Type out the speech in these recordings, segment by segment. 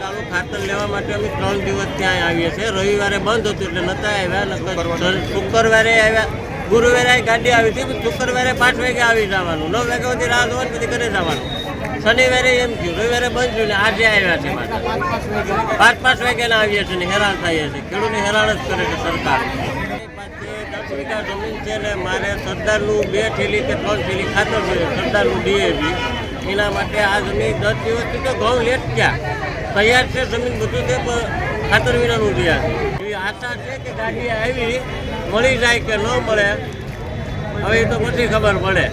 કાળું ખાતર લેવા માટે અમે ત્રણ દિવસ ત્યાં આવીએ છીએ. રવિવારે બંધ હતું એટલે નતા આવ્યા શુક્રવારે. આવ્યા. ગુરુવારે ગાડી આવી હતી શુક્રવારે પાંચ વાગે આવી જવાનું. નવ વાગ્યા સુધી રાહ જોવાની પછી ઘરે જવાનું. શનિવારે એમ થયું રવિવારે બંધ થયું ને આજે આવ્યા છે પાછા. પાંચ પાંચ વાગ્યાના આવીએ છીએ ને હેરાન થઈએ છીએ. ખેડૂતને હેરાન જ કરે છે સરકાર. દસ વીઘા જમીન છે ને મારે સરદારનું બે થેલી કે ત્રણ થેલી ખાતર જોઈએ સરદારનું ડીએપી. એના માટે આ જમીન દસ દિવસથી તો ઘઉં લેટ ગયા. તૈયાર છે જમીન બધું છે ખાતર વિનાનું છે એવી આશા છે કે ગાડી આવી, મળી જાય કે ન મળે, હવે તો પછી ખબર પડે.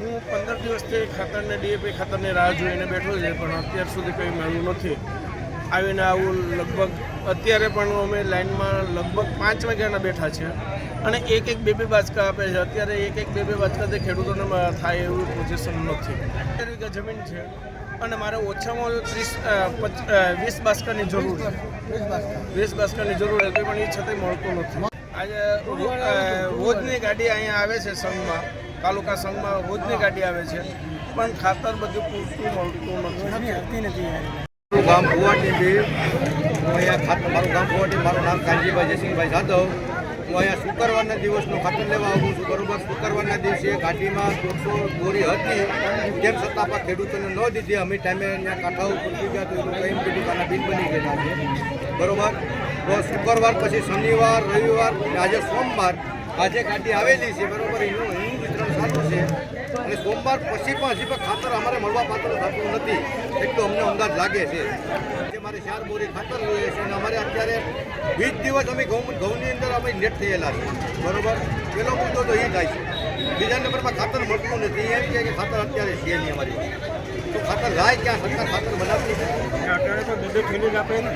હું પંદર દિવસથી ખાતરને ડીએપી ખાતરની રાહ જોઈને બેઠો છે, પણ અત્યાર સુધી કંઈ મળ્યું નથી. આવીને આવું લગભગ, અત્યારે પણ અમે લાઈનમાં લગભગ પાંચ વાગ્યાના બેઠા છે અને એક એક બે બે બાચકા આપે છે. અત્યારે એક એક બે બે બાચકાથી ખેડૂતોને થાય એવું પોઝિશન નથી. અત્યારે જમીન છે અને મારે ઓછામાં ઓછું ત્રીસ વીસ બાસ્કરની જરૂર વીસ બાસ્કરની જરૂર હતી પણ એ છતાંય મળતું નથી. આજે રોજની ગાડી અહીંયા આવે છે સંઘમાં તાલુકા સંઘમાં રોજની ગાડી આવે છે પણ ખાતર બધું પૂરતું મળતું નથી. મારું ગામ ગુવાહાટી બી હું અહીંયા ખાતર મારું ગામ ગુવાહાટી મારું નામ કાનજીભાઈ જયસિંહભાઈ જાદવ. હું અહીંયા શુક્રવારના દિવસનું ખાતર લેવા આવું છું. બરોબર, શુક્રવારના દિવસે ગાડીમાં દોઢસો બોરી હતી. તેમ છતાં પણ ખેડૂતોને ન દીધી. અમે ટાઈમે અહીંયા કાંઠાઓ ઉપર ગયા તો એમ કીધું બિલ બની ગયેલા છે. બરોબર? તો શુક્રવાર પછી શનિવાર, રવિવાર આજે સોમવાર આજે ગાડી આવેલી છે. બરોબર? એનું એનું વિતરણ સારું છે. અને સોમવાર પછી પણ હજી પણ ખાતર અમારે મળવા પાત્ર થતું નથી. એટલું અમને અંદાજ લાગે છે. મારે ચાર બોરી ખાતર જોઈએ છે અને અમારે અત્યારે વીસ દિવસ અમે ઘઉં ઘઉંની અમે લેટ થયેલા છે. બરોબર? પેલો મુદ્દો તો એ થાય છે. બીજા નંબરમાં ખાતર મળતું નથી. એમ કે ખાતર અત્યારે છે નહીં અમારી તો ખાતર જાય ક્યાં? સરકાર ખાતર બનાવતી અત્યારે તો આપે ને.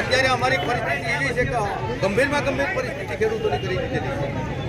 અત્યારે અમારી પરિસ્થિતિ એવી છે કે ગંભીરમાં ગંભીર પરિસ્થિતિ ખેડૂતોની કરી દીધેલી છે.